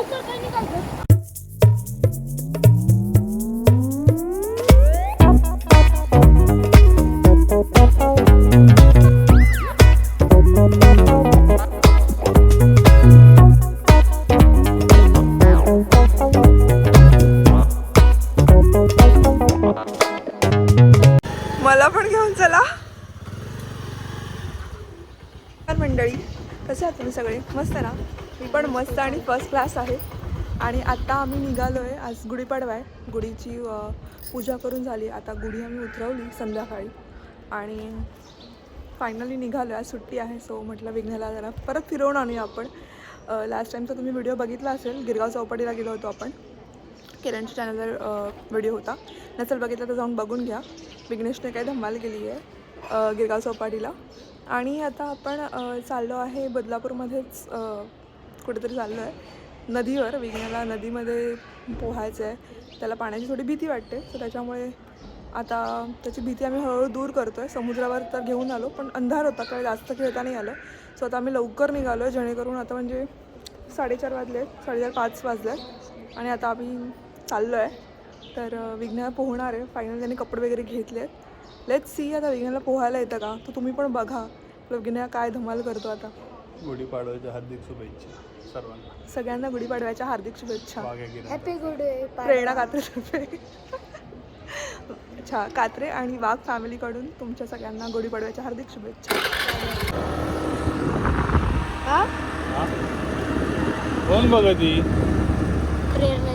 लवकर ती पण मस्त आणि फर्स्ट क्लास आहे. आणि आत्ता आम्ही निघालो आहे आज गुढीपाडवा आहे गुढीची पूजा करून झाली. आता गुढी आम्ही उतरवली संध्याकाळी. आणि फायनली निघालो आज सुट्टी आहे सो म्हटलं विघ्नाला जरा परत फिरवून आणूया आपण. लास्ट टाईमचा तुम्ही व्हिडिओ बघितला असेल. गिरगाव चौपाटीला गेलो होतो आपण. किरणच्या चॅनलवर व्हिडिओ होता. नसेल बघितला तर जाऊन बघून घ्या. विघ्नेशने काय धमाल केली आहे गिरगाव चौपाटीला. आणि आता आपण चाललो आहे बदलापूरमध्येच कुठेतरी चाललो आहे. नदीवर विघ्नाला नदीमध्ये पोहायचं आहे. त्याला पाण्याची थोडी भीती वाटते. सो त्याच्यामुळे आता त्याची भीती आम्ही हळूहळू दूर करतो आहे समुद्रावर तर घेऊन आलो पण अंधार होता. काही जास्त खेळता नाही आलं. सो आता आम्ही लवकर निघालो आहे. जेणेकरून आता म्हणजे साडेचार वाजले आहेत साडेचार पाच वाजले आहेत. आणि आता आम्ही चाललो आहे. तर विघ्नाला पोहणार आहे. फायनल त्यांनी कपडे वगैरे घेतले आहेत. लेट सी आता विघ्नाला पोहायला येतं का? तर तुम्ही पण बघा. विघ्ना काय धमाल करतो आता. गुढीपाडव्याच्या हार्दिक शुभेच्छा सर्वांना. सगळ्यांना गुढीपाडव्याच्या हार्दिक शुभेच्छा. वाघ्या गिरा हॅपी गुड प्रेरणा कात्रे अच्छा कात्रे आणि वाघ फॅमिलीकडून तुमच्या सगळ्यांना गुढीपाडव्याच्या हार्दिक शुभेच्छा. हा? कोण बघ ती प्रेरणा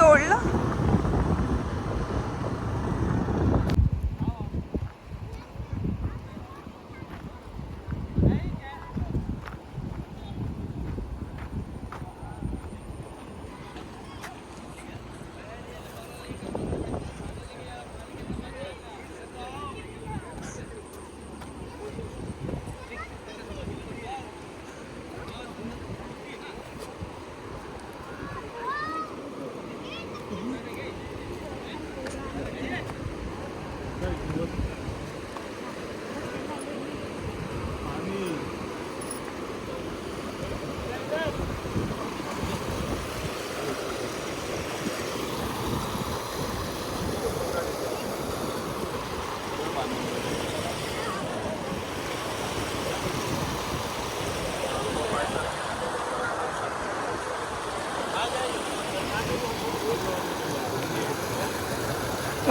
हे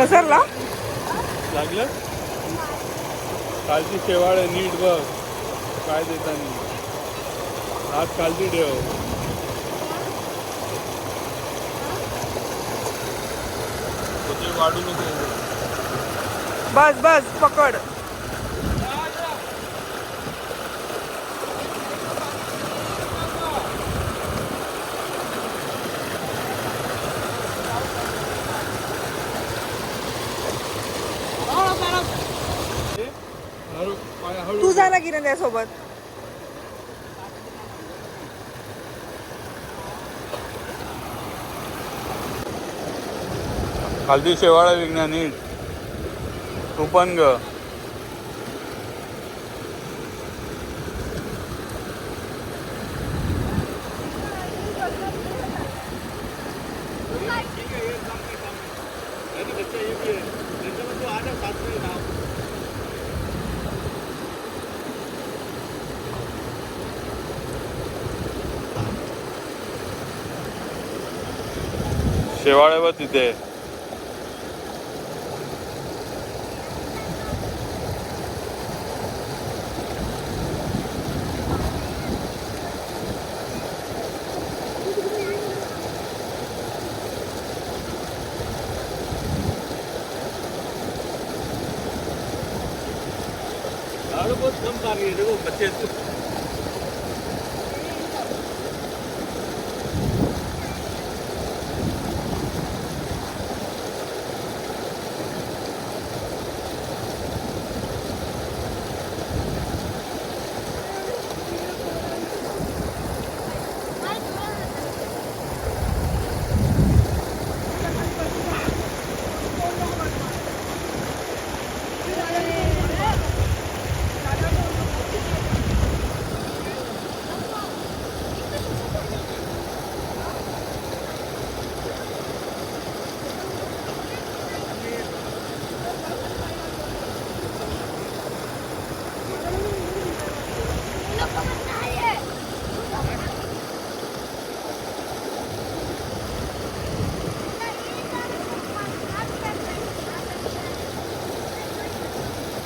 घसरला लागलं? कालची शेवाळ आहे, नीट बघ. काय देतानी हात खालती ठेव. वाढू नको. बस बस पकड. जा ना किरण त्यासोबत खालती शेवाळा विज्ञान नीट तू पण ग शेवाळे व तिथे बहुत कम पा रही है देखो बच्चे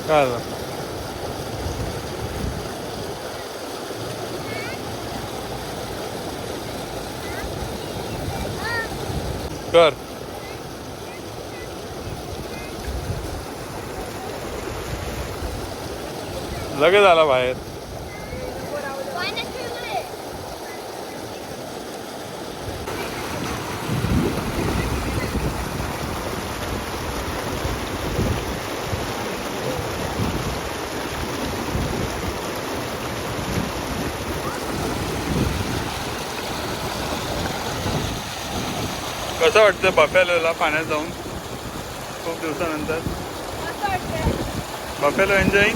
काय झालं कर लगेच आला बाहेर कसं वाटतं बफेलोला पाण्यात जाऊन? खूप दिवसानंतर. बफेलो एन्जॉईंग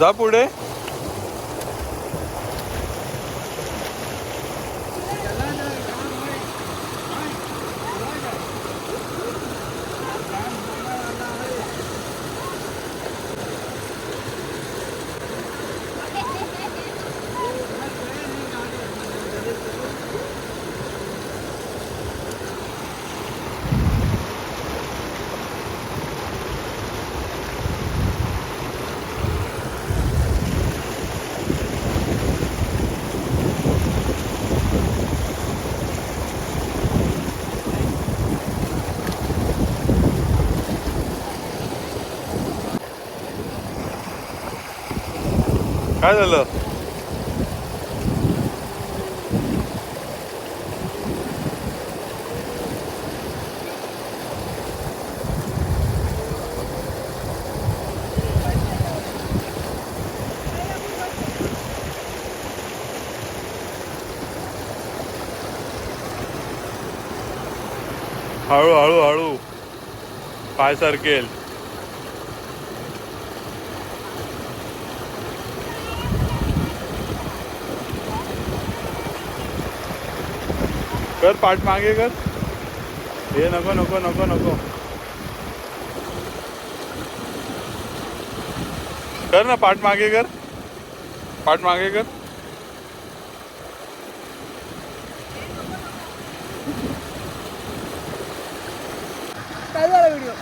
जा पुढे. काय झालं? हळू हळू हळू. पाय सरकेल कर पाठ मागे कर. हे नको नको नको नको. कर ना पाठ मागे कर. पाठ मागे कर. काय झाला व्हिडिओ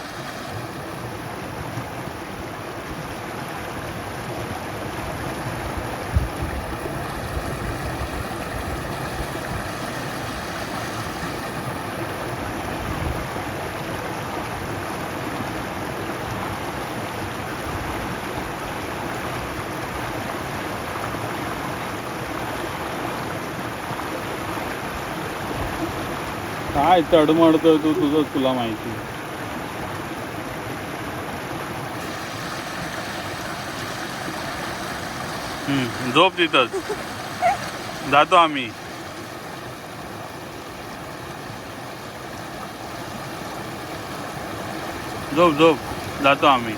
काय तडमडतोय तू तुझं तुला माहिती. हम्म, झोप तिथंच. जातो आम्ही. झोप झोप. जातो आम्ही.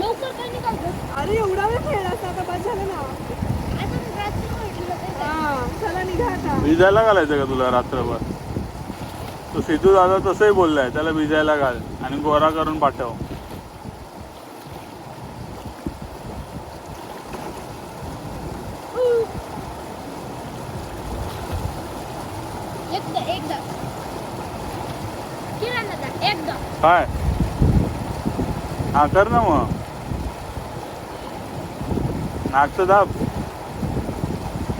लवकर काय निघाल अरे एवढा वेळ खेळला असता आता बस झालं ना. हा चला निघा आता. भिजायला घालायचं का तुला रात्रभर? तो सिद्धू दादा तसंही बोललाय त्याला भिजायला घाल आणि गोरा करून पाठव. एकदा एकदा किराणा जा एकदा काय? हा कर ना मग. नाकचं दाब.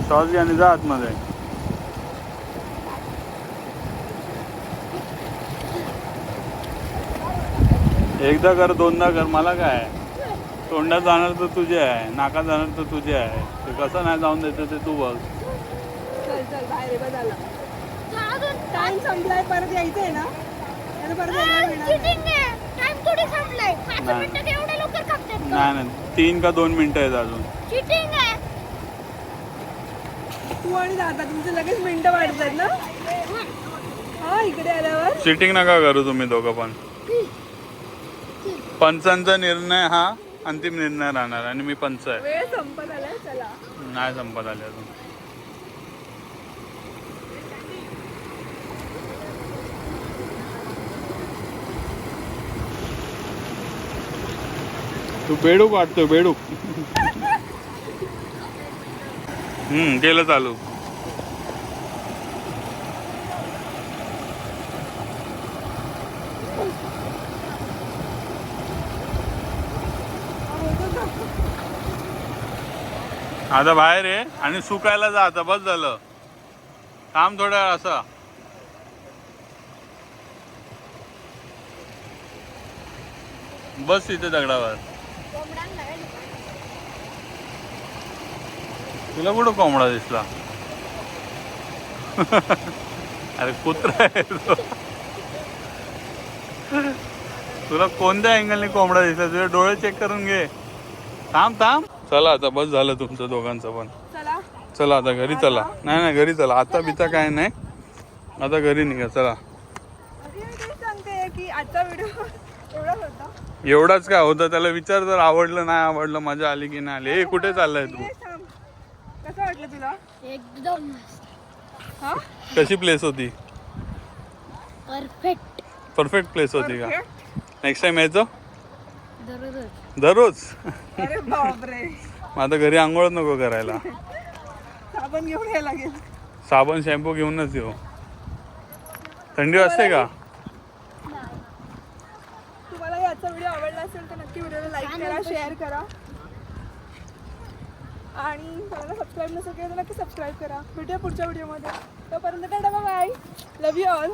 श्वास घ्या आणि जा आतमध्ये. एकदा कर दोनदा कर मला काय तोंडात जाणार तर तुझे आहे नाकात जाणार तर तुझे आहे. ते कसं नाही जाऊन देते ते तू बघ. टाइम संपलाय परत यायचंय ना? नाही नाही. तीन का दोन मिनिटं आहेत अजून. चिटिंग आहे. तू आणि दादा तुमचे लगेच मिनिटं वाढतात ना? हा इकडे आल्यावर. सिटिंग नका करू तुम्ही दोघं पण. पंचांचा निर्णय हा अंतिम निर्णय राहणार आणि मी पंच आहे. वेळ संपत आलाय चला. नाही संपत आले अजून. तू बेडूक वाटतो बेडूक. हम्म गेलं चालू. आता बाहेर आहे आणि सुकायला जा आता बस झालं. थांब थोडं असं. बस इथे दगडावर. तुला कुठं कोंबडा दिसला? अरे कुत्रा आहे तो. तुला कोणत्या अँगलने कोंबडा दिसला? तुझे डोळे चेक करून घे. थांब थांब. चला आता बस झालं तुमचं दोघांचं पण. चला. चला आता घरी चला. नाही नाही घरी चला. आता बिता काय नाही. आता घरी निघा चला. एवढाच काय होतं? त्याला विचार जर आवडलं नाही आवडलं मजा आली की नाही आली? ए कुठे चाललाय तू. कसं वाटलं तुला? एकदम मस्त. हा? कशी प्लेस होती? परफेक्ट परफेक्ट प्लेस होती का? Perfect. नेक्स्ट टाइम यायचं? दररोज. दररोज? अरे बापरे. मग आता घरी आंघोळच नको करायला. साबण घेऊन यायला लागेल. साबण शॅम्पू घेऊनच येऊ. थंडी वाजते का? तुम्हाला याचा व्हिडिओ आवडला असेल तर नक्की व्हिडिओला लाईक करा शेअर करा. आणि चॅनलला सबस्क्राईब नसेल केलं तर नक्की सबस्क्राईब करा. भेटूया पुढच्या व्हिडिओमध्ये. तोपर्यंत tata bye love you all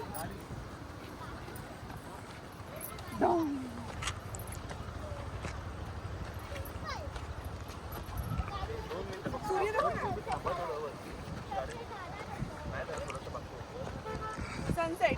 sunset